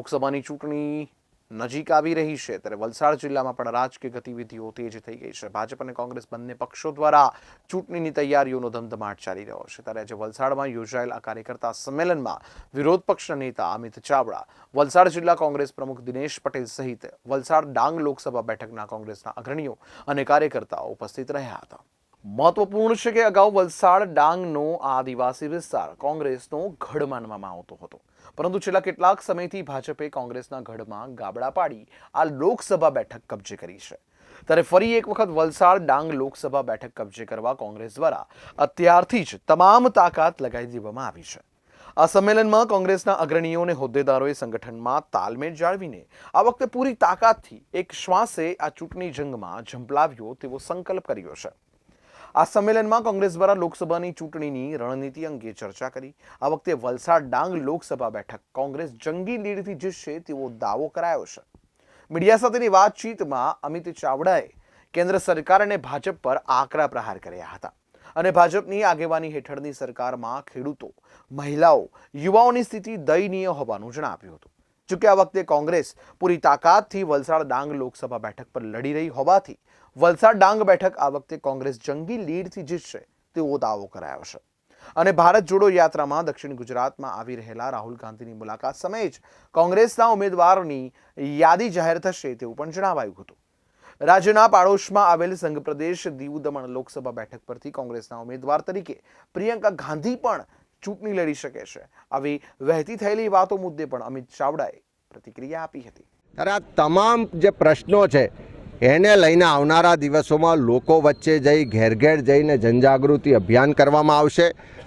લોકસભાની ચૂંટણી નજીક આવી રહી છે, ત્યારે વલસાડ જિલ્લામાં પણ રાજકીય ગતિવિધિઓ તેજ થઈ ગઈ છે. ભાજપ અને કોંગ્રેસ બંને પક્ષો દ્વારા ચૂંટણીની તૈયારીઓનો ધમધમાટ ચાલી રહ્યો છે. ત્યારે આજે વલસાડમાં યોજાયેલ આ કાર્યકર્તા સંમેલનમાં વિરોધ પક્ષના નેતા અમિત ચાવડા, વલસાડ જિલ્લા કોંગ્રેસ પ્રમુખ દિનેશ પટેલ સહિત વલસાડ ડાંગ લોકસભા બેઠકના કોંગ્રેસના અગ્રણીઓ અને કાર્યકર્તાઓ ઉપસ્થિત રહ્યા હતા. મહત્વપૂર્ણ છે કે અગાઉ વલસાડ, ડાંગનો આદિવાસી વિસ્તાર કોંગ્રેસનો ગઢ માનવામાં આવતો હતો. પરંતુ છેલ્લા કેટલાક સમયથી ભાજપે કોંગ્રેસના ગઢમાં ગાબડા પાડી આ લોકસભા બેઠક કબજે કરી છે. ત્યારે ફરી એક વખત વલસાડ, ડાંગ લોકસભા બેઠક કબજે કરવા કોંગ્રેસ દ્વારા અત્યારથી જ તમામ તાકાત લગાવી દેવામાં આવી છે. આ સંમેલનમાં કોંગ્રેસના અગ્રણીઓ અને હોદ્દેદારોએ સંગઠનમાં તાલમેલ જાળવીને આ વખતે પૂરી તાકાતથી એક શ્વાસે આ ચૂંટણી જંગમાં ઝંપલાવ્યો તેવો સંકલ્પ કર્યો છે. આ સંમેલનમાં કોંગ્રેસ દ્વારા લોકસભાની ચૂંટણીની રણનીતિ અંગે ચર્ચા કરી. આ વખતે વલસાડ ડાંગ લોકસભા બેઠક. કોંગ્રેસ જંગી લીડથી જીતશે તેવો દાવો કરાયો છે. મીડિયા સાથેની વાતચીતમાં અમિત ચાવડાએ કેન્દ્ર સરકાર અને ભાજપ પર આકરા પ્રહાર કર્યા હતા અને ભાજપની આગેવાની હેઠળની સરકારમાં ખેડૂતો, મહિલાઓ, યુવાઓની સ્થિતિ દયનીય હોવાનું જણાવ્યું હતું. જોકે આ વખતે કોંગ્રેસ પૂરી તાકાતથી વલસાડ ડાંગ લોકસભા બેઠક પર લડી રહી હોવાથી વલસાડ ડાંગ બેઠક આ વખતે કોંગ્રેસ જંગી લીડથી જીતશે તેવો દાવો કરાયો છે. અને ભારત જોડો યાત્રામાં દક્ષિણ ગુજરાતમાં આવી રહેલા રાહુલ ગાંધીની મુલાકાત સમયે જ કોંગ્રેસના ઉમેદવારોની યાદી જાહેર થશે તેવું પણ જણાવાયું હતું. રાજ્યના પાડોશમાં આવેલ સંઘ પ્રદેશ દીવ દમણ લોકસભા બેઠક પરથી કોંગ્રેસના ઉમેદવાર તરીકે પ્રિયંકા ગાંધી પણ ચૂંટણી લડી શકે છે. આવી વહેતી થયેલી વાતો મુદ્દે પણ અમિત ચાવડાએ પ્રતિક્રિયા આપી હતી. ત્યારે આ તમામ જે પ્રશ્નો છે એને લઈને આવનારા દિવસોમાં લોકો વચ્ચે જઈ ઘેર ઘેર જઈને જનજાગૃતિ અભિયાન કરવામાં આવશે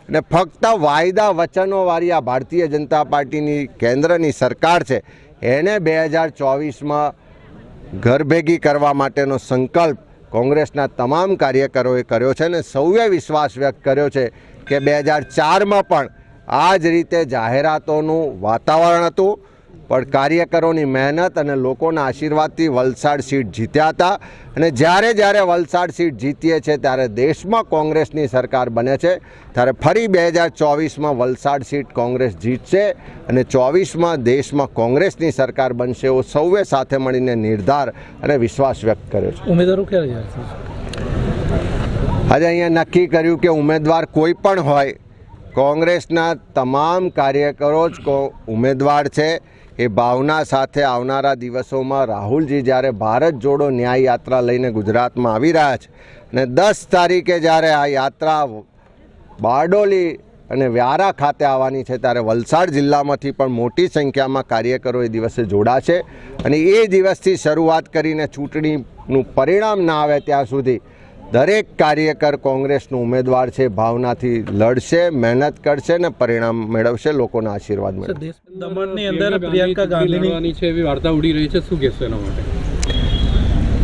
અને ફક્ત વાયદા વચનોવાળી આ ભારતીય જનતા પાર્ટીની કેન્દ્રની સરકાર છે, એને બે હજાર ચોવીસમાં ઘરભેગી કરવા માટેનો સંકલ્પ કોંગ્રેસના તમામ કાર્યકરોએ કર્યો છે અને સૌએ વિશ્વાસ વ્યક્ત કર્યો છે કે બે હજાર ચારમાં પણ આ જ રીતે જાહેરાતોનું વાતાવરણ હતું. પણ કાર્યકરોની મહેનત અને લોકોના આશીર્વાદથી વલસાડ સીટ જીત્યા હતા. અને જ્યારે જ્યારે વલસાડ સીટ જીતીએ છે ત્યારે દેશમાં કોંગ્રેસની સરકાર બને છે. ત્યારે ફરી બે હજાર ચોવીસમાં વલસાડ સીટ કોંગ્રેસ જીતશે અને ચોવીસમાં દેશમાં કોંગ્રેસની સરકાર બનશે એવો સૌએ સાથે મળીને નિર્ધાર અને વિશ્વાસ વ્યક્ત કર્યો છે. ઉમેદવારો ક્યારે આજે અહીંયા નક્કી કર્યું કે ઉમેદવાર કોઈ પણ હોય કોંગ્રેસના તમામ કાર્યકરો જ ઉમેદવાર છે. એ ભાવના સાથે આવનારા દિવસોમાં રાહુલજી જ્યારે ભારત જોડો ન્યાય યાત્રા લઈને ગુજરાતમાં આવી રહ્યા છે અને દસ તારીખે જ્યારે આ યાત્રા બારડોલી અને વ્યારા ખાતે આવવાની છે ત્યારે વલસાડ જિલ્લામાંથી પણ મોટી સંખ્યામાં કાર્યકરો એ દિવસે જોડાશે અને એ દિવસથી શરૂઆત કરીને ચૂંટણીનું પરિણામ ના આવે ત્યાં સુધી દરેક કાર્યકર કોંગ્રેસનો ઉમેદવાર છે ભાવનાથી લડશે મહેનત કરશે ને પરિણામ મેળવશે લોકોના આશીર્વાદ મેળવશે દમણની અંદર પ્રિયંકા ગાંધીની છે એવી વાર્તા ઉડી રહી છે શું કહેશો એના માટે?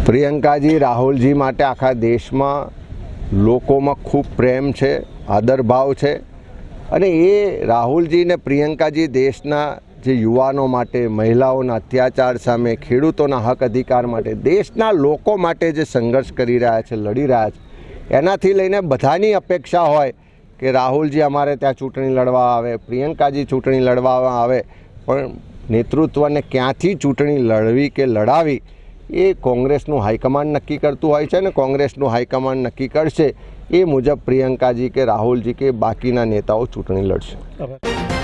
પ્રિયંકાજી રાહુલજી માટે આખા દેશમાં લોકોમાં ખૂબ પ્રેમ છે આદરભાવ છે. અને એ રાહુલજી ને પ્રિયંકાજી દેશના જે યુવાનો માટે, મહિલાઓના અત્યાચાર સામે, ખેડૂતોના હક અધિકાર માટે, દેશના લોકો માટે જે સંઘર્ષ કરી રહ્યા છે, લડી રહ્યા છે, એનાથી લઈને બધાની અપેક્ષા હોય કે રાહુલજી અમારે ત્યાં ચૂંટણી લડવા આવે, પ્રિયંકાજી ચૂંટણી લડવા આવે, પણ નેતૃત્વને ક્યાંથી ચૂંટણી લડવી કે લડાવી, એ કોંગ્રેસનું હાઈકમાન્ડ નક્કી કરતું હોય છે ને કોંગ્રેસનું હાઈકમાન્ડ નક્કી કરશે, એ મુજબ પ્રિયંકાજી કે રાહુલજી કે બાકીના નેતાઓ ચૂંટણી લડશે.